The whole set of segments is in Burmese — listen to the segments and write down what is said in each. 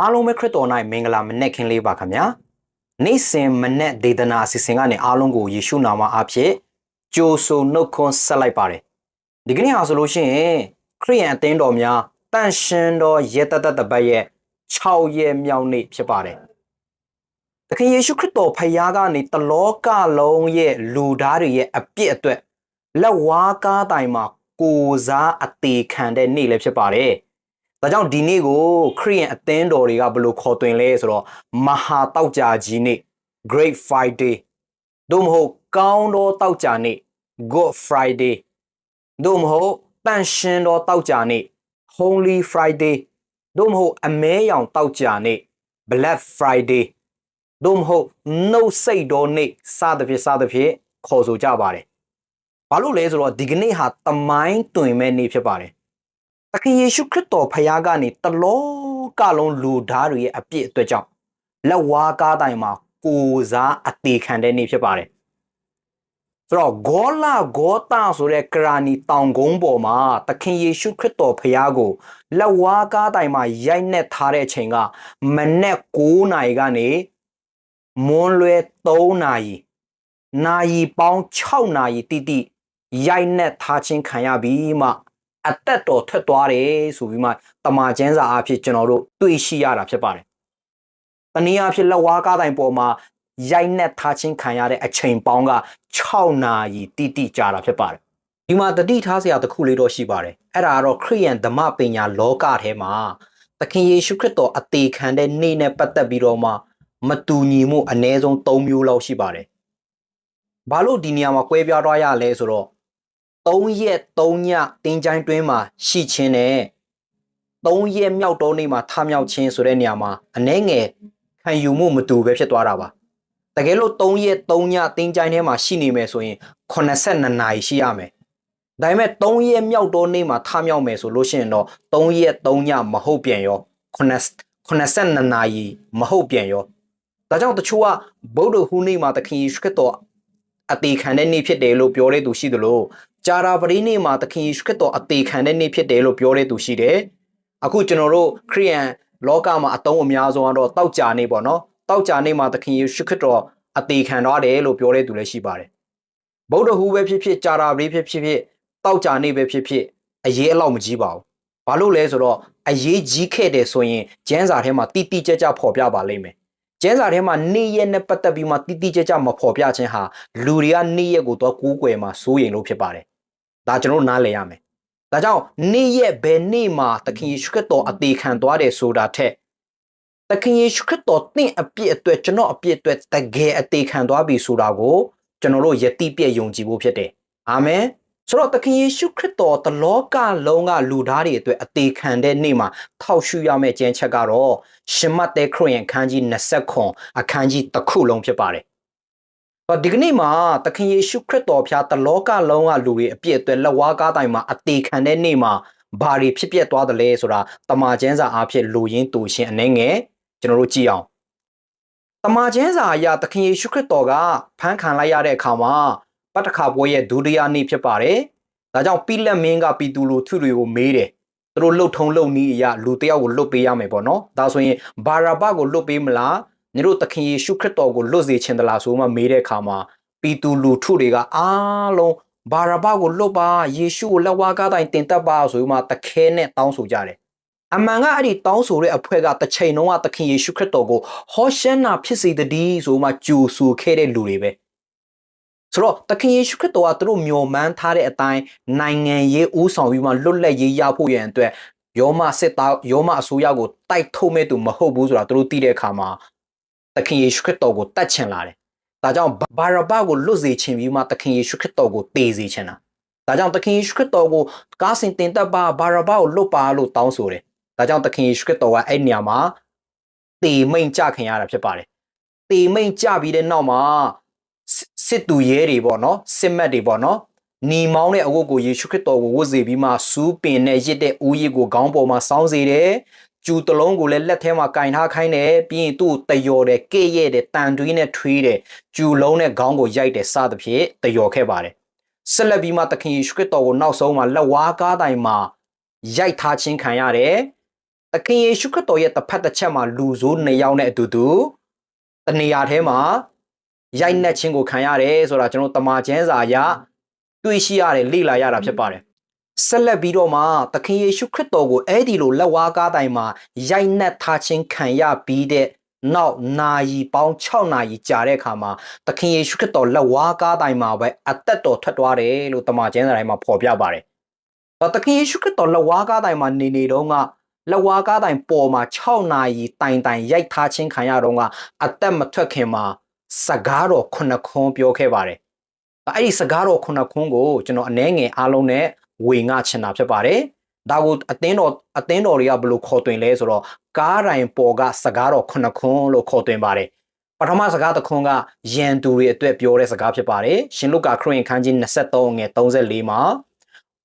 အားလုံးပဲခရစ်တော်၌မင်္ဂလာမနက်ခင်းလေးပါခင်ဗျာနေ့စဉ်မနက်ဒေသနာအစီအစဉ်ကနေအားလုံးကိုယေရှုနာမအားဖြင့်ကြိုဆိုနှုတ်ခွန်းဆက်လိုက်ပါတယ်ဒီကနေ့ဟာဆိုလို့ရှိရင်ခရိယန်အသင်းတော်များတန့်ရှင်းသောရေတသက်တပတ်ရဲ့6ရက်မြောက်နေ့ဖြစ်ပါတယ်သခင်ယေရှုခရစ်တော်ဖခင်ကနေတလောကလုံးရဲ့လူသားတွေရဲ့အပြစ်အတွက်လက်ဝါးကားတိုင်မှာကိုစားအသေးခံတဲ့နေ့လည်းဖြစ်ပါတယ်။ ဒါကြောင့်ဒီနေ့ကိုခရိယန်အသင်းတော်တွေကဘယ်လိုခေါ်တွင်လဲဆိုတော့မဟာတောက်ကြကြီးနေ့ Great Friday သို့မဟုတ်ကောင်းသောတောက်ကြနေ့ Good Friday သို့မဟုတ်တန့်ရှင်းသောတောက်ကြနေ့ Holy Friday သို့မဟုတ်အမဲရောင်တောက်ကြနေ့ Black Friday သို့မဟုတ်နှုတ်စိတ်တော်နေ့စသဖြင့်စသဖြင့်ခေါ်ဆိုကြပါတယ်။ဘာလို့လဲဆိုတော့ဒီကနေ့ဟာတမိုင်းတွင်မဲ့နေ့ဖြစ်ပါတယ်။ သခင်ယေရှုခရစ်တော်ဖခင်ကနေတလောကလုံးလူသားတွေရဲ့အပြစ်အတွက်ကြောင့်လက်ဝါးကားတိုင်မှာကိုစားအသေးခံတဲ့နေ့ဖြစ်ပါတယ်။ဆိုတော့ဂေါလာဂေါတာဆိုတဲ့ကရာနီတောင်ကုန်းပေါ်မှာသခင်ယေရှုခရစ်တော်ဖခင်ကိုလက်ဝါးကားတိုင်မှာရိုက်နှက်ထားတဲ့အချိန်ကမနက်9နာရီကနေမွန်းလွဲ3နာရီနာရီပေါင်း6နာရီတိတိရိုက်နှက်ထားခြင်းခံရပြီးမှ အသက်တော်ထွက်သွားတယ်ဆိုပြီးမှတမန်ကျမ်းစာအဖြစ်ကျွန်တော်တို့တွေ့ရှိရတာဖြစ်ပါတယ်။တနည်းအားဖြင့်လက်ဝါးကားတိုင်ပေါ်မှာရိုက်နှက်ထားခြင်းခံရတဲ့အချိန်ပေါင်းက6နာရီတိတိကြာတာဖြစ်ပါတယ်။ဒီမှာတတိထားစရာတစ်ခုလေးတော့ရှိပါတယ်။အဲ့ဒါကတော့ခရိယန်ဓမ္မပညာလောကထဲမှာသခင်ယေရှုခရစ်တော်အသေးခံတဲ့နေ့နဲ့ပတ်သက်ပြီးတော့မှမတူညီမှုအ ਨੇ ဆုံး၃မျိုးလောက်ရှိပါတယ်။ဘာလို့ဒီနေရာမှာကွဲပြားသွားရလဲဆိုတော့ 3ရက်3ညတင်းချိုင်းတွင်းမှာရှိချင်းနဲ့3ရက်မြောက်တော့နေ့မှာထမြောက်ချင်းဆိုတဲ့နေရာမှာအ ਨੇ ငယ်ခံယူမှုမတူပဲဖြစ်သွားတာပါ။တကယ်လို့3ရက်3ညတင်းချိုင်းထဲမှာရှိနေမယ်ဆိုရင်82နာရီရှိရမယ်။ဒါပေမဲ့3ရက်မြောက်တော့နေ့မှာထမြောက်မယ်ဆိုလို့ရှိရင်တော့3ရက်3ညမဟုတ်ပြန်ရော82နာရီမဟုတ်ပြန်ရောဒါကြောင့်တချို့ကဗုဒ္ဓဟူးနေ့မှာသခင်ယေရှုခရစ်တော်အသေးခံတဲ့နေ့ဖြစ်တယ်လို့ပြောတဲ့သူရှိသလို ဂျာရာပရိနေ့မှာသခင်ယေရှုခရစ်တော်အသေးခံတဲ့နေ့ဖြစ်တယ်လို့ပြောတဲ့သူရှိတယ်။အခုကျွန်တော်တို့ခရိယန်လောကမှာအတုံးအများဆုံးကတော့တောက်ကြနေ့ပေါ့နော်။တောက်ကြနေ့မှာသခင်ယေရှုခရစ်တော်အသေးခံသွားတယ်လို့ပြောတဲ့သူလည်းရှိပါတယ်။ဗုဒ္ဓဟူးပဲဖြစ်ဖြစ်ဂျာရာပရိဖြစ်ဖြစ်ဖြစ်တောက်ကြနေ့ပဲဖြစ်ဖြစ်အရေးအလောက်မကြီးပါဘူး။ဘာလို့လဲဆိုတော့အရေးကြီးခဲ့တယ်ဆိုရင်ကျမ်းစာထဲမှာတိတိကျကျဖော်ပြပါလိမ့်မယ်ကျန်းစာထဲမှာနေ့ရက်နဲ့ပတ်သက်ပြီးမှတိတိကျကျမဖော်ပြခြင်းဟာလူတွေကနေ့ရက်ကိုတော့ကူးကွယ်မှာစိုးရိမ်လို့ဖြစ်ပါတယ်။ ဒါကျွန်တော်နားလည်ရမယ်။ဒါကြောင့်နေ့ရက်ဘယ်နေ့မှာသခင်ယေရှုခရစ်တော်အသေးခံသွားတယ်ဆိုတာထက်သခင်ယေရှုခရစ်တော်တင့်အပြစ်အတွက်ကျွန်တော်အပြစ်အတွက်တကယ်အသေးခံသွားပြီဆိုတာကိုကျွန်တော်တို့ယတိပြည့်ယုံကြည်ဖို့ဖြစ်တယ်။အာမင်။ဆိုတော့သခင်ယေရှုခရစ်တော်တလောကလုံးကလူသားတွေအတွက်အသေးခံတဲ့နေ့မှာထောက်ရှုရမယ့်ကျမ်းချက်ကတော့ရှင်မတ်တဲ့ခရစ်ယာန်အခန်းကြီး20ခွန်အခန်းကြီးတစ်ခုလုံးဖြစ်ပါတယ်။ တော့ဒီကနေ့မှာသခင်ယေရှုခရစ်တော်ဖျားတလောကလုံးကလူတွေအပြည့်အတွက်လက်ဝါးကားတိုင်မှာအသေးခံတဲ့နေ့မှာဘာတွေဖြစ်ပျက်သွားတယ်လဲဆိုတာတမန်ကျမ်းစာအားဖြင့်လူရင်းတူရှင်အနေငယ်ကျွန်တော်တို့ကြည့်အောင်။တမန်ကျမ်းစာအရသခင်ယေရှုခရစ်တော်ကဖန်ခံလိုက်ရတဲ့အခါမှာပတ်တခါပွဲရဲ့ဒုတိယနေ့ဖြစ်ပါတယ်။ဒါကြောင့်ပိလက်မင်းကပီတူလိုသူတွေကိုမေးတယ်။သူတို့လှုပ်ထုံလှုပ်နီးအရာလူတယောက်ကိုလွတ်ပေးရမယ်ပေါ့နော်။ဒါဆိုရင်ဘာရာဘကိုလွတ်ပေးမလား။ ညီတို့သခင်ယေရှုခရစ်တော်ကိုလွတ်စေချင်သလားဆိုမှမေးတဲ့အခါမှာပီတူလူထုတွေကအားလုံးဘာရာဘကိုလွတ်ပါယေရှုကိုလက်ဝါးကားတိုင်းတင်တက်ပါဆိုမှတခဲနဲ့တောင်းဆိုကြတယ်။အမှန်ကအဲ့ဒီတောင်းဆိုတဲ့အဖွဲကတစ်ချိန်လုံးကသခင်ယေရှုခရစ်တော်ကိုဟောရှမ်းနာဖြစ်စေတည်းဆိုမှကြိုဆူခဲ့တဲ့လူတွေပဲ။ဆိုတော့သခင်ယေရှုခရစ်တော်ကသူတို့မျှော်မှန်းထားတဲ့အတိုင်းနိုင်ငံရေးဦးဆောင်ပြီးမှလွတ်လပ်ရေးရဖို့ရန်အတွက်ယောမစစ်သားယောမအစိုးရကိုတိုက်ထုတ်မဲ့သူမဟုတ်ဘူးဆိုတာသူတို့သိတဲ့အခါမှာ သခင်ယေရှုခရစ်တော်ကိုတတ်ချင်လာတယ်။ဒါကြောင့်ဘာရဘကိုလွတ်စေချင်ပြီးမှသခင်ယေရှုခရစ်တော်ကိုတေစေချင်တာ။ဒါကြောင့်သခင်ယေရှုခရစ်တော်ကိုကားစင်တင်တက်ပါဘာရဘကိုလွတ်ပါလို့တောင်းဆိုတယ်။ဒါကြောင့်သခင်ယေရှုခရစ်တော်ကအဲ့နေရာမှာတေမိန်ကြခင်ရတာဖြစ်ပါတယ်။တေမိန်ကြပြီးတဲ့နောက်မှာစစ်သူရဲတွေပေါ့နော်စစ်မက်တွေပေါ့နော်နီမောင်းတဲ့အဝတ်ကိုယေရှုခရစ်တော်ကိုဝတ်စေပြီးမှစူးပင်နဲ့ရစ်တဲ့ဦးရည်ကိုခေါင်းပေါ်မှာစောင်းစေတယ် ကျူတလုံးကိုလည်းလက်ထဲမှာကင်ထားခိုင်းတယ်ပြီးရင်သူ့တယော်တယ်ကဲ့ရဲ့တယ်တန်တွင်းနဲ့ထွေးတယ်ကျူလုံးနဲ့ခေါင်းကိုရိုက်တယ်စသဖြင့်တယော်ခဲ့ပါတယ်ဆက်လက်ပြီးမှသခင်ယေရှုခရစ်တော်ကိုနောက်ဆုံးမှာလက်ဝါးကားတိုင်မှာရိုက်ထားခြင်းခံရတယ်သခင်ယေရှုခရစ်တော်ရဲ့တစ်ဖက်တစ်ချက်မှာလူဆိုးနှစ်ယောက်နဲ့အတူတူတနေရာထဲမှာရိုက်နှက်ခြင်းကိုခံရတယ်ဆိုတာကျွန်တော်တမန်ကျမ်းစာအရတွေ့ရှိရတယ်လေ့လာရတာဖြစ်ပါတယ် ဆက်လက်ပြီးတော့မှသခင်ယေရှုခရစ်တော်ကိုအဲ့ဒီလိုလက်ဝါးကားတိုင်မှာရိုက်နှက်ထားခြင်းခံရပြီးတဲ့နောက်နာရီပေါင်း6နာရီကြာတဲ့အခါမှာသခင်ယေရှုခရစ်တော်လက်ဝါးကားတိုင်မှာပဲအသက်တော်ထွက်သွားတယ်လို့တမန်ကျမ်းစာတိုင်းမှာဖော်ပြပါတယ်။တော့သခင်ယေရှုခရစ်တော်လက်ဝါးကားတိုင်မှာနေနေတော့ကလက်ဝါးကားတိုင်ပေါ်မှာ6နာရီတိုင်တိုင်ရိုက်ထားခြင်းခံရတော့ကအသက်မထွက်ခင်မှာစကားတော်ခုနှစ်ခွန်းပြောခဲ့ပါတယ်။အဲ့ဒီစကားတော်ခုနှစ်ခွန်းကိုကျွန်တော်အနှဲငယ်အားလုံးနဲ့ ဝေငှချင်တာဖြစ်ပါတယ်။ဒါကိုအသင်းတော်အသင်းတော်တွေကဘယ်လိုခေါ်တွင်လဲဆိုတော့ကားတိုင်ပေါ်ကစကားတော်ခုနှစ်ခွန်းလို့ခေါ်တွင်ပါတယ်။ပထမစကားတစ်ခွန်းကယန်သူတွေအတွက်ပြောတဲ့စကားဖြစ်ပါတယ်။ရှင်လုကာခရစ်ခန်းကြီး23ငယ်34မှာ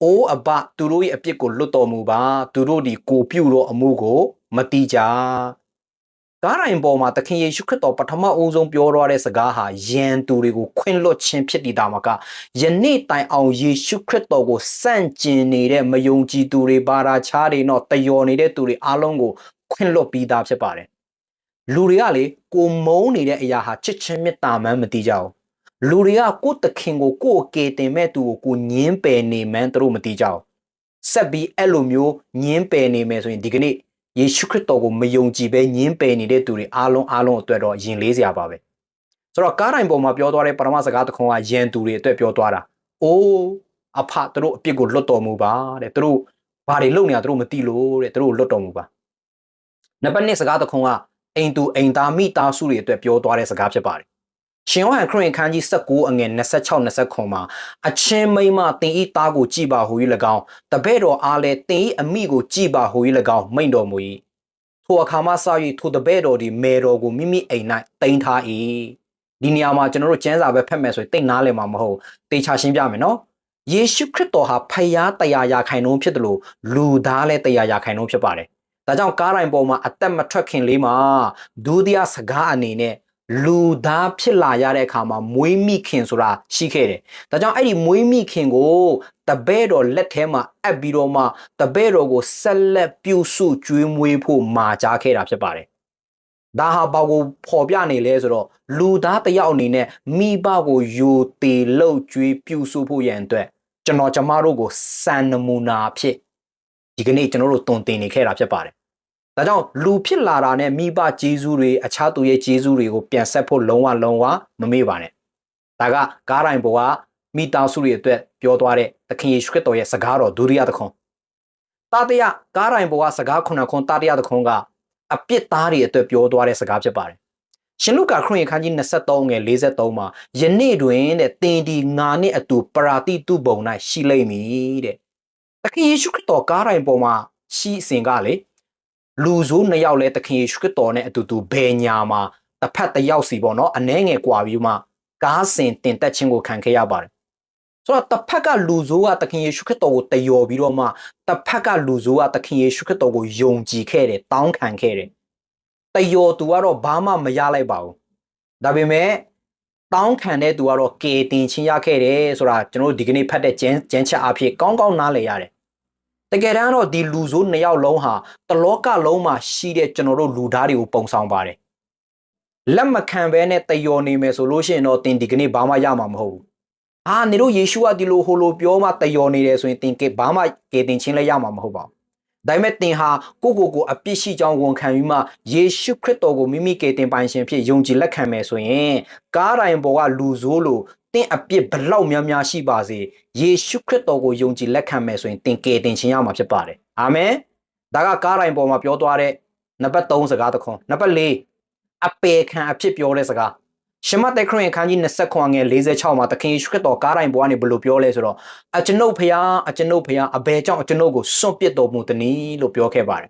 အိုးအဘသူတို့ရဲ့အပြစ်ကိုလွတ်တော်မူပါ သူတို့ဒီကိုပြုတော့အမှုကို မတိကြ ကားရိုင်ပေါ်မှာသခင်ယေရှုခရစ်တော်ပထမအဦးဆုံးပြောထားတဲ့စကားဟာယန်သူတွေကိုခွင့်လွတ်ခြင်းဖြစ်တည်တာမှာကယနေ့တိုင်အောင်ယေရှုခရစ်တော်ကိုစန့်ကျင်နေတဲ့မယုံကြည်သူတွေဘာသာခြားတွေတော့တယော်နေတဲ့သူတွေအားလုံးကိုခွင့်လွတ်ပြီးသားဖြစ်ပါတယ်လူတွေကလေကိုမုန်းနေတဲ့အရာဟာချစ်ချင်းမေတ္တာမှန်းမသိကြဘူးလူတွေကကိုယ့်တခင်ကိုကိုယ့်အကေတင်မဲ့သူကိုကိုညင်းပယ်နေမှန်းသူတို့မသိကြဘူးဆက်ပြီးအဲ့လိုမျိုးညင်းပယ်နေမယ်ဆိုရင်ဒီကနေ့ ယေရှုခရစ်တော်ကိုမယုံကြည်ဘဲညင်းပယ်နေတဲ့သူတွေအားလုံးအားလုံးအတွက်တော့ယင်လေးစရာပါပဲဆိုတော့ကားတိုင်းပေါ်မှာပြောသွားတဲ့ပရမစကားတစ်ခွန်းကယန်သူတွေအတွက်ပြောသွားတာအိုးအဖသူတို့အပြစ်ကိုလွတ်တော်မူပါတဲ့သူတို့ဘာတွေလုပ်နေတာသူတို့မသိလို့တဲ့သူတို့လွတ်တော်မူပါနံပါတ်1စကားတစ်ခွန်းကအိမ်သူအိမ်သားမိသားစုတွေအတွက်ပြောသွားတဲ့စကားဖြစ်ပါတယ် ရှင်ယောဟန်ခရစ်ခန်းကြီး19အငယ်26 29မှာအချင်းမိမတင်ဤသားကိုကြည်ပါဟူ၍၎င်းတပဲ့တော်အားလည်းတင်ဤအမိကိုကြည်ပါဟူ၍၎င်းမိန့်တော်မူ၏ထိုအခါမှစ၍ထိုတပဲ့တော်ဒီမေတော်ကိုမိမိအိမ်၌တင်ထား၏ဒီနေရာမှာကျွန်တော်တို့ကျမ်းစာပဲဖတ်မယ်ဆိုရင်တိတ်နားလည်မှာမဟုတ်တေချာရှင်းပြမယ်နော်ယေရှုခရစ်တော်ဟာဖယားတရားရာခိုင်နှုန်းဖြစ်တယ်လို့လူသားလည်းတရားရာခိုင်နှုန်းဖြစ်ပါတယ်ဒါကြောင့်ကားတိုင်းပေါ်မှာအသက်မထွက်ခင်လေးမှာဒုတိယစကားအနေနဲ့ လူသားဖြစ်လာရတဲ့အခါမှာမွေးမိခင်ဆိုတာရှိခဲ့တယ်။ဒါကြောင့်အဲ့ဒီမွေးမိခင်ကိုတပဲ့တော်လက်ထဲမှာအပ်ပြီးတော့မှတပဲ့တော်ကိုဆက်လက်ပြုစုကျွေးမွေးဖို့မာကြားခဲ့တာဖြစ်ပါတယ်။ဒါဟာဘာကိုဖော်ပြနေလဲဆိုတော့လူသားတစ်ယောက်အနေနဲ့မိဘကိုယူတေလှုပ်ကျွေးပြုစုဖို့ရန်အတွက်ကျွန်တော်ကျမတို့ကိုစံနမူနာဖြစ်ဒီကနေ့ကျွန်တော်တို့တုံတင်နေခဲ့တာဖြစ်ပါတယ်။ ဒါကြောင့်လူဖြစ်လာတာနဲ့မိဘဂျေဇူးတွေအခြားသူရဲ့ဂျေဇူးတွေကိုပြန်ဆက်ဖို့လုံးဝလုံးဝမမေ့ပါနဲ့။ဒါကကားတိုင်းပေါ်ကမိသားစုတွေအတွက်ပြောသွားတဲ့သခင်ယေရှုခရစ်တော်ရဲ့စကားတော်ဒုတိယသခွန်။တတိယကားတိုင်းပေါ်ကစကားခုနှစ်ခွန်တတိယသခွန်ကအပြစ်သားတွေအတွက်ပြောသွားတဲ့စကားဖြစ်ပါတယ်။ရှင်လုကာခရစ်အခန်းကြီး23ငယ်43မှာယနေ့တွင်တဲ့တင်ဒီငါနဲ့အတူပရာတိတုဘုံ၌ရှိလိမ့်မည်တဲ့။သခင်ယေရှုခရစ်တော်ကားတိုင်းပေါ်မှာရှိစဉ်ကလေ လူဆိုးနှစ်ယောက်လဲသခင်ယေရှုခရစ်တော်နဲ့အတူတူဘယ်ညာမှာတစ်ဖက်တစ်ယောက်စီပေါ့နော်အနှဲငယ်ကွာပြီးမှကားစင်တင်တက်ခြင်းကိုခံခဲ့ရပါတယ်ဆိုတော့တစ်ဖက်ကလူဆိုးကသခင်ယေရှုခရစ်တော်ကိုတယော်ပြီးတော့မှတစ်ဖက်ကလူဆိုးကသခင်ယေရှုခရစ်တော်ကိုယုံကြည်ခဲ့တယ်တောင်းခံခဲ့တယ်တယော်သူကတော့ဘာမှမရလိုက်ပါဘူးဒါပေမဲ့တောင်းခံတဲ့သူကတော့ကေတင်ချင်းရခဲ့တယ်ဆိုတာကျွန်တော်တို့ဒီကနေ့ဖတ်တဲ့ကျမ်းကျမ်းချက်အဖြစ်ကောင်းကောင်းနားလည်ရတယ် တကယ်တမ်းတော့ဒီလူဆိုးနှစ်ယောက်လုံးဟာတလောကလုံးမှာရှိတဲ့ကျွန်တော်တို့လူသားတွေကိုပုံဆောင်ပါတယ်လက်မခံဘဲနဲ့တယောနေမယ်ဆိုလို့ရှိရင်တော့တင်ဒီကနေ့ဘာမှရမှာမဟုတ်ဘူးအာနေတို့ယေရှုကဒီလိုဟိုလိုပြောမှတယောနေတယ်ဆိုရင်တင်ကဘာမှကေတင်ချင်းလည်းရမှာမဟုတ်ပါဘူးဒါပေမဲ့တင်ဟာကိုကိုကိုအပြစ်ရှိကြောင်းဝန်ခံပြီးမှယေရှုခရစ်တော်ကိုမိမိကေတင်ပိုင်ရှင်ဖြစ်ယုံကြည်လက်ခံမယ်ဆိုရင်ကားတိုင်းပေါ်ကလူဆိုးလို တင်အပြစ်ဘလောက်များများရှိပါစေယေရှုခရစ်တော်ကိုယုံကြည်လက်ခံမယ်ဆိုရင်တင်ကယ်တင်ခြင်းရမှာဖြစ်ပါတယ်အာမင်ဒါကကားတိုင်းပေါ်မှာပြောသွားတဲ့နံပါတ်3စကားတစ်ခွန်းနံပါတ်4အပေခံအဖြစ်ပြောတဲ့စကားရှမသက်ခရင်ခန်းကြီး20ခွန်ငယ်46မှာသခင်ယေရှုခရစ်တော်ကားတိုင်းပေါ်ကနေဘယ်လိုပြောလဲဆိုတော့အကျွန်ုပ်ဖျားအကျွန်ုပ်ဖျားအဘယ်ကြောင့်အကျွန်ုပ်ကိုစွန့်ပစ်တော်မူသနည်းလို့ပြောခဲ့ပါတယ်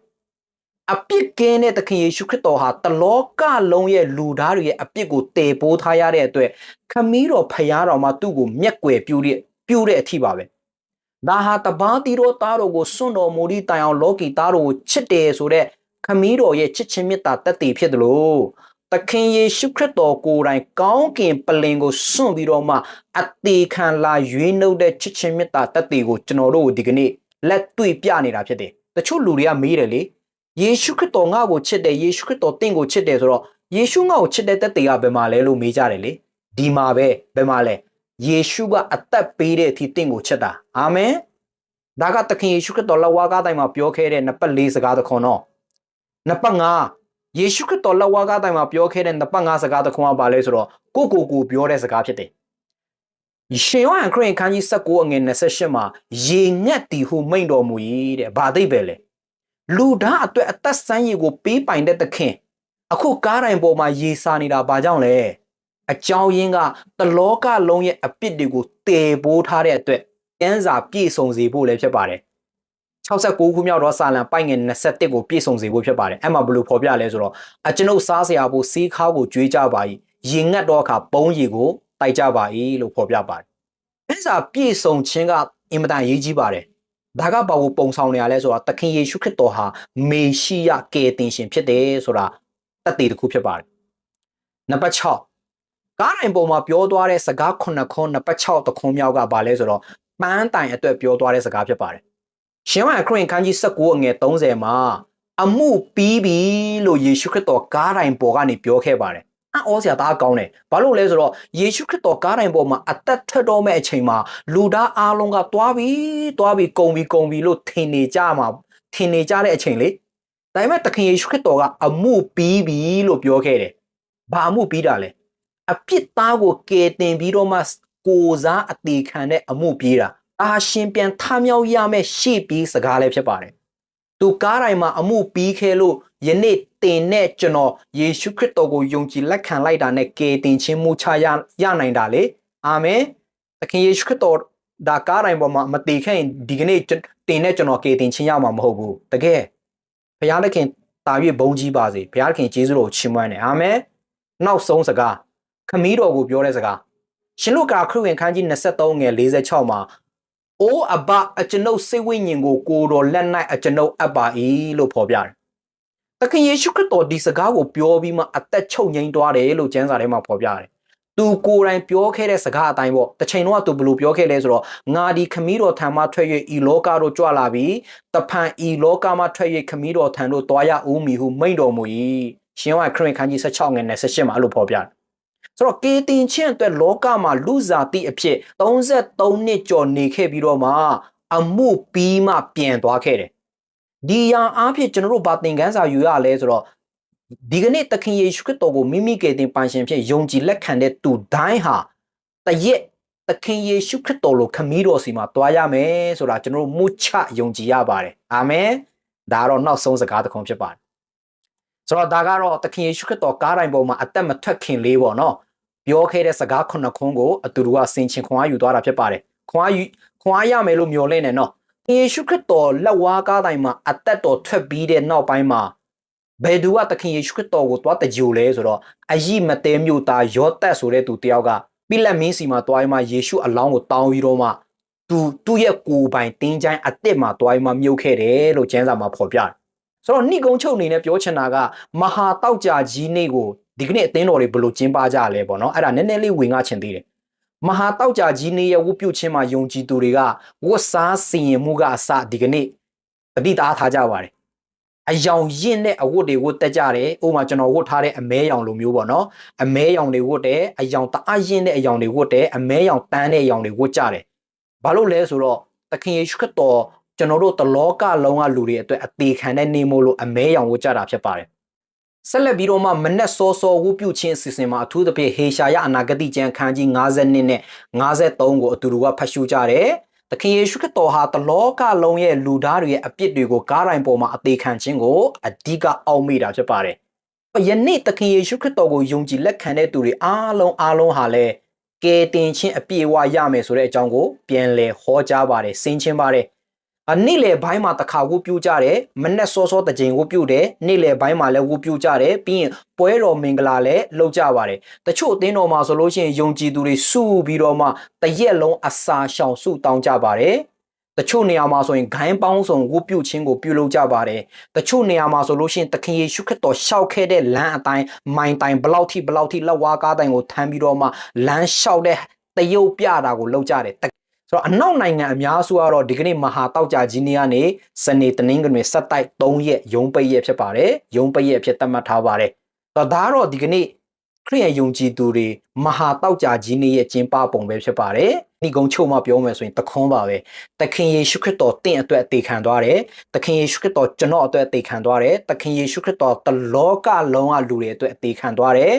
အပြစ်ကင်းတဲ့သခင်ယေရှုခရစ်တော်ဟာတလောကလုံးရဲ့လူသားတွေရဲ့အပြစ်ကိုတည်ပိုးထားရတဲ့အတွက်ခမည်းတော်ဖျားတော်မှာသူ့ကိုမျက်ကွယ်ပြုတဲ့ပြုတဲ့အထိပါပဲဒါဟာတပားတီတော်သားတော်ကိုစွန့်တော်မူသည့်တိုင်အောင်လောကီသားတော်ကိုချစ်တယ်ဆိုတဲ့ခမည်းတော်ရဲ့ချစ်ချင်းမေတ္တာတက်တည်ဖြစ်တယ်လို့သခင်ယေရှုခရစ်တော်ကိုယ်တိုင်ကောင်းကင်ပလင်ကိုစွန့်ပြီးတော့မှအသေးခံလာရွေးနှုတ်တဲ့ချစ်ချင်းမေတ္တာတက်တည်ကိုကျွန်တော်တို့ဒီကနေ့လက်တွေ့ပြနေတာဖြစ်တယ်တချို့လူတွေကမေးတယ်လေ ယေရှုခရစ်တော်ငါ့ကိုချစ်တယ်ယေရှုခရစ်တော်တင့်ကိုချစ်တယ်ဆိုတော့ယေရှုငါ့ကိုချစ်တဲ့တက်တေကဘယ်မှာလဲလို့မေးကြတယ်လေဒီမှာပဲဘယ်မှာလဲယေရှုကအသက်ပေးတဲ့အထိတင့်ကိုချစ်တာအာမင်ဒါကသခင်ယေရှုခရစ်တော်လက်ဝါးကားတိုင်းမှာပြောခဲ့တဲ့နှစ်ပတ်လေးစကားတစ်ခွန်းတော့နှစ်ပတ်ငါယေရှုခရစ်တော်လက်ဝါးကားတိုင်းမှာပြောခဲ့တဲ့နှစ်ပတ်ငါစကားတစ်ခွန်းကဘာလဲဆိုတော့ကိုကိုကိုပြောတဲ့စကားဖြစ်တယ်ရှင်ယောဟန်ခရစ်ယာန်ခန်းကြီး19အငယ်28မှာရေငတ်တီဟုမိန့်တော်မူ၏တဲ့ဘာသိပဲလဲ လူဓာတ်အတွက်အသက်ဆန်းရည်ကိုပေးပိုင်တဲ့သခင်အခုကားတိုင်းပေါ်မှာရေစာနေတာဘာကြောင့်လဲအကြောင်းရင်းကတလောကလုံးရဲ့အပြစ်တွေကိုတည်ပိုးထားတဲ့အတွက်ကျမ်းစာပြည့်စုံစေဖို့လည်းဖြစ်ပါတယ်69ခုမြောက်တော့စာလံပိုင်ငယ်21ကိုပြည့်စုံစေဖို့ဖြစ်ပါတယ်အဲ့မှာဘယ်လိုဖော်ပြလဲဆိုတော့အကျွန်ုပ်စားစရာဖို့စီးခါကိုကြွေးကြပါ၏ရေငတ်တော့အခါပုံးရီကိုတိုက်ကြပါ၏လို့ဖော်ပြပါတယ်အဲ့စာပြည့်စုံခြင်းကအင်မတန်အရေးကြီးပါတယ် ဒါကဘာကိုပုံဆောင်နေရလဲဆိုတော့သခင်ယေရှုခရစ်တော်ဟာမေရှိယကယ်တင်ရှင်ဖြစ်တယ်ဆိုတာတသက်တစ်ခုဖြစ်ပါတယ်နံပါတ်6ကားတိုင်းပေါ်မှာပြောသွားတဲ့စကား9ခွန်းနံပါတ်6တခွန်းမြောက်ကဘာလဲဆိုတော့ပန်းတိုင်အတွက်ပြောသွားတဲ့စကားဖြစ်ပါတယ်ရှင်မခရစ်ခန်းကြီး19အငယ်30မှာအမှုပြီးပြီလို့ယေရှုခရစ်တော်ကားတိုင်းပေါ်ကနေပြောခဲ့ပါတယ် အော်စရာတအားကောင်းတယ်ဘာလို့လဲဆိုတော့ယေရှုခရစ်တော်ကားတိုင်းပေါ်မှာအသက်ထွက်တော်မဲ့အချိန်မှာလူသားအားလုံးကတွားပြီတွားပြီကုံပြီကုံပြီလို့ထင်နေကြမှာထင်နေကြတဲ့အချိန်လေဒါပေမဲ့သခင်ယေရှုခရစ်တော်ကအမှုပြီးပြီလို့ပြောခဲ့တယ်ဘာအမှုပြီးတာလဲအပြစ်သားကိုကယ်တင်ပြီးတော့မှကိုစားအသေးခံတဲ့အမှုပြေးတာအာရှင်ပြန်ထမြောက်ရမယ့်ရှေ့ပြီးစကားလည်းဖြစ်ပါတယ် သူကားတိုင်းမှာအမှုပြီးခဲလို့ယနေ့တင်နဲ့ကျွန်တော်ယေရှုခရစ်တော်ကိုယုံကြည်လက်ခံလိုက်တာနဲ့ကယ်တင်ခြင်းမူချရရနိုင်တာလေအာမင်သခင်ယေရှုခရစ်တော်ဒါကားတိုင်းပေါ်မှာမတည်ခဲ့ရင်ဒီကနေ့တင်နဲ့ကျွန်တော်ကယ်တင်ခြင်းရမှာမဟုတ်ဘူးတကယ်ဘုရားသခင်တာ၍ဘုန်းကြီးပါစေဘုရားသခင်ယေရှုတော်ကိုချီးမွမ်းတယ်အာမင်နောက်ဆုံးစကားခမည်းတော်ကိုပြောတဲ့စကားရှင်လုကာခရစ်ဝင်ခန်းကြီး23ငယ်46မှာ အိုးအဘအကျွန်ုပ်စိတ်ဝိညာဉ်ကိုကိုတော်လက်၌အကျွန်ုပ်အပ်ပါ၏လို့ဖော်ပြတယ်။သခင်ယေရှုခရစ်တော်ဒီစကားကိုပြောပြီးမှအသက်ချုပ်ငိမ့်သွားတယ်လို့ကျမ်းစာထဲမှာဖော်ပြတယ်။သူကိုယ်တိုင်ပြောခဲ့တဲ့စကားအတိုင်းပေါ့။တစ်ချိန်တော့သူဘယ်လိုပြောခဲ့လဲဆိုတော့ငါဒီခမည်းတော်ထံမှထွက်၍ဤလောကတို့ကြွလာပြီးတဖန်ဤလောကမှထွက်၍ခမည်းတော်ထံတို့တွားရဦးမည်ဟုမိန့်တော်မူ၏။ရှင်ဝါခရစ်ခန်းကြီး16ငယ်နဲ့18မှာအဲ့လိုဖော်ပြတယ်။ ဆိုတော့ကေတင်ချင်းအတွက်လောကမှာလူစားတိအဖြစ်33နှစ်ကျော်နေခဲ့ပြီးတော့မှအမှုပြီးမှပြန်သွားခဲ့တယ်။ဒီရာအားဖြင့်ကျွန်တော်တို့ဗာသင်ခန်းစာယူရလဲဆိုတော့ဒီကနေ့သခင်ယေရှုခရစ်တော်ကိုမိမိကယ်တင်ပိုင်ရှင်ဖြစ်ယုံကြည်လက်ခံတဲ့သူတိုင်းဟာတရက်သခင်ယေရှုခရစ်တော်လိုခမည်းတော်စီမှာတွားရမယ်ဆိုတာကျွန်တော်တို့မုချယုံကြည်ရပါတယ်။အာမင်။ဒါကတော့နောက်ဆုံးစကားတစ်ခုဖြစ်ပါတယ်။ဆိုတော့ဒါကတော့သခင်ယေရှုခရစ်တော်ကားတိုင်းပေါ်မှာအသက်မထွက်ခင်လေးပေါ့နော် ပြောခဲ့တဲ့စကားခုနှစ်ခွန်းကိုအတူတူကဆင်ခြင်ခွန်အားယူသွားတာဖြစ်ပါတယ်ခွန်အားယူခွန်အားရမယ်လို့မျှော်လင့်နေနော်ယေရှုခရစ်တော်လက်ဝါးကားတိုင်းမှာအသက်တော်ထွက်ပြီးတဲ့နောက်ပိုင်းမှာဘယ်သူကသခင်ယေရှုခရစ်တော်ကိုသွားတကြိုလဲဆိုတော့အယိမတဲမြို့သားယောသက်ဆိုတဲ့သူတယောက်ကပိလက်မင်းစီမှာတွားရမှယေရှုအလောင်းကိုတောင်းပြီးတော့မှသူသူ့ရဲ့ကိုယ်ပိုင်တင်းချိုင်းအစ်စ်မှာတွားရမှမြုပ်ခဲ့တယ်လို့ကျမ်းစာမှာဖော်ပြတယ်ဆိုတော့နှိကုံချုပ်အနေနဲ့ပြောချင်တာကမဟာတောက်ကြကြီးနေ့ကို ဒီကနေ့အသင်းတော်တွေဘယ်လိုကျင်းပကြလဲပေါ့နော်အဲ့ဒါနည်းနည်းလေးဝင်ငါချင်သေးတယ်မဟာတောက်ကြကြီးနေ့ရဲ့ဝတ်ပြုခြင်းမှာယုံကြည်သူတွေကဝတ်စားစင်ရင်မှုကအစဒီကနေ့တတိသားထားကြပါတယ်အယောင်ရင့်တဲ့အဝတ်တွေဝတ်တက်ကြတယ်ဥပမာကျွန်တော်ဝတ်ထားတဲ့အမဲရောင်လိုမျိုးပေါ့နော်အမဲရောင်တွေဝတ်တယ်အယောင်တအားရင့်တဲ့အယောင်တွေဝတ်တယ်အမဲရောင်တန်းတဲ့အယောင်တွေဝတ်ကြတယ်ဘာလို့လဲဆိုတော့သခင်ယေရှုခရစ်တော်ကျွန်တော်တို့တလောကလုံးကလူတွေအတွက်အသေးခံတဲ့နေမို့လို့အမဲရောင်ဝတ်ကြတာဖြစ်ပါတယ် ဆက်လက်ပြီးတော့မှမနက်စောစောဝုပြုခြင်းအစီအစဉ်မှာအထူးသဖြင့်ဟေရှာယအနာဂတိကျမ်းခန်းကြီး52နဲ့53ကိုအတူတူကဖတ်ရှုကြတယ်။သခင်ယေရှုခရစ်တော်ဟာတလောကလုံးရဲ့လူသားတွေရဲ့အပြစ်တွေကိုကားတိုင်းပေါ်မှာအသေးခံခြင်းကိုအဓိကအောက်မေ့တာဖြစ်ပါတယ်။ယနေ့သခင်ယေရှုခရစ်တော်ကိုယုံကြည်လက်ခံတဲ့သူတွေအားလုံးအားလုံးဟာလည်းကယ်တင်ခြင်းအပြည့်အဝရမယ်ဆိုတဲ့အကြောင်းကိုပြန်လည်ဟောကြားပါတယ်ဆင်ခြင်ပါတယ်အ နေ့လေဘိုင်းမှာတစ်ခါဝုတ်ပြူကြတယ်မနဲ့စောစောတစ်ချိန်ဝုတ်ပြူတယ်နေ့လေဘိုင်းမှာလည်းဝုတ်ပြူကြတယ်ပြီးရင်ပွဲတော်မင်္ဂလာလည်းလုပ်ကြပါတယ်တချို့အသင်းတော်မှာဆိုလို့ရှိရင်ယုံကြည်သူတွေစုပြီးတော့မှတရက်လုံးအစာရှောင်စုတောင်းကြပါတယ်တချို့နေရာမှာဆိုရင်ဂိုင်းပေါင်းစုံဝုတ်ပြုတ်ခြင်းကိုပြုလုပ်ကြပါတယ်တချို့နေရာမှာဆိုလို့ရှိရင်သခင်ယေရှုခရစ်တော်ရှောက်ခဲ့တဲ့လမ်းအတိုင်းမိုင်တိုင်ဘလောက်ထိဘလောက်ထိလက်ဝါးကားတိုင်ကိုထမ်းပြီးတော့မှလမ်းလျှောက်တဲ့တရုပ်ပြတာကိုလုပ်ကြတယ် ဆိုတော့အနောက်နိုင်ငံအများစုကတော့ဒီကနေ့မဟာတောက်ကြကြီးနေ့ကနေစနေတနင်္ဂနွေဆက်တိုက်3ရက်ရုံးပိတ်ရက်ဖြစ်ပါတယ်ရုံးပိတ်ရက်ဖြစ်သတ်မှတ်ထားပါတယ်ဆိုတော့ဒါကတော့ဒီကနေ့ခရစ်ယာန်ယုံကြည်သူတွေမဟာတောက်ကြကြီးနေ့ရဲ့ကျင်းပပုံပဲဖြစ်ပါတယ်ဒီကုံချုပ်မှပြောမယ်ဆိုရင်တခွန်းပါပဲသခင်ယေရှုခရစ်တော်တင့်အတွက်အသေးခံသွားတယ်သခင်ယေရှုခရစ်တော်ကျွန်တော်အတွက်အသေးခံသွားတယ်သခင်ယေရှုခရစ်တော်တလောကလုံးကလူတွေအတွက်အသေးခံသွားတယ်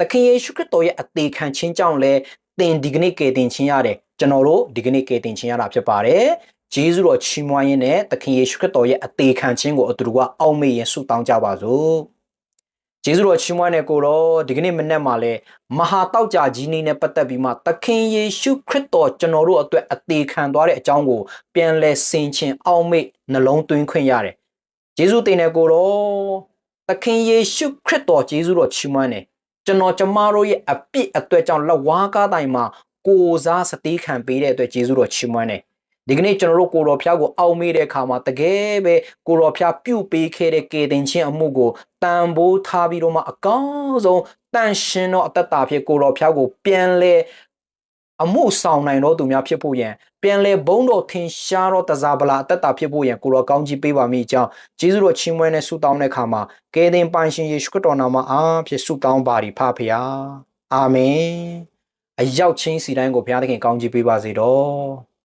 သခင်ယေရှုခရစ်တော်ရဲ့အသေးခံခြင်းကြောင့်လဲသင်ဒီကနေ့ကယ်တင်ခြင်းရတယ် ကျွန်တော်တို့ဒီကနေ့ကယ်တင်ခြင်းရတာဖြစ်ပါတယ်ဂျေဇုတော်ချီးမွမ်းရင်းနဲ့သခင်ယေရှုခရစ်တော်ရဲ့အသေးခံခြင်းကိုအတူတူကအောက်မေ့ရင်ဆုတောင်းကြပါစို့ဂျေဇုတော်ချီးမွမ်းတဲ့ကိုတော့ဒီကနေ့မနေ့မှာလဲမဟာတောက်ကြကြီးနေ့နဲ့ပတ်သက်ပြီးမှသခင်ယေရှုခရစ်တော်ကျွန်တော်တို့အတွက်အသေးခံသွားတဲ့အကြောင်းကိုပြန်လဲဆင်ခြင်အောက်မေ့နှလုံးသွင်းခွင့်ရတယ်ဂျေဇုတင်တဲ့ကိုတော့သခင်ယေရှုခရစ်တော်ဂျေဇုတော်ချီးမွမ်းတယ်ကျွန်တော်ကျမတို့ရဲ့အပြစ်အတွက်ကြောင့်လက်ဝါးကားတိုင်မှာ ကိုစားစတေးခံပေးတဲ့အတွက်ယေရှုတော်ချီးမွမ်းတယ်ဒီကနေ့ကျွန်တော်တို့ကိုတော်ဖျားကိုအောက်မေ့တဲ့အခါမှာတကယ်ပဲကိုတော်ဖျားပြုတ်ပေးခဲ့တဲ့ကေတင်ချင်းအမှုကိုတန်ဖိုးထားပြီးတော့မှအကောင်းဆုံးတန်ရှင်သောအသက်တာဖြစ်ကိုတော်ဖျားကိုပြန်လဲအမှုဆောင်နိုင်တော့သူများဖြစ်ဖို့ရန်ပြန်လဲဘုံတော်ထင်ရှားတော့တစားပလာအသက်တာဖြစ်ဖို့ရန်ကိုတော်ကောင်းကြီးပေးပါမိအကြောင်းဂျေဇုတော်ချီးမွမ်းတဲ့ဆုတောင်းတဲ့အခါမှာကယ်တင်ပိုင်ရှင်ယေရှုခရစ်တော်နာမအားဖြင့်ဆုတောင်းပါသည်ဖဖျားအာမင် အရောက်ချင်းစီတိုင်းကိုဘုရားသခင်ကောင်းကြီးပေးပါစေတော့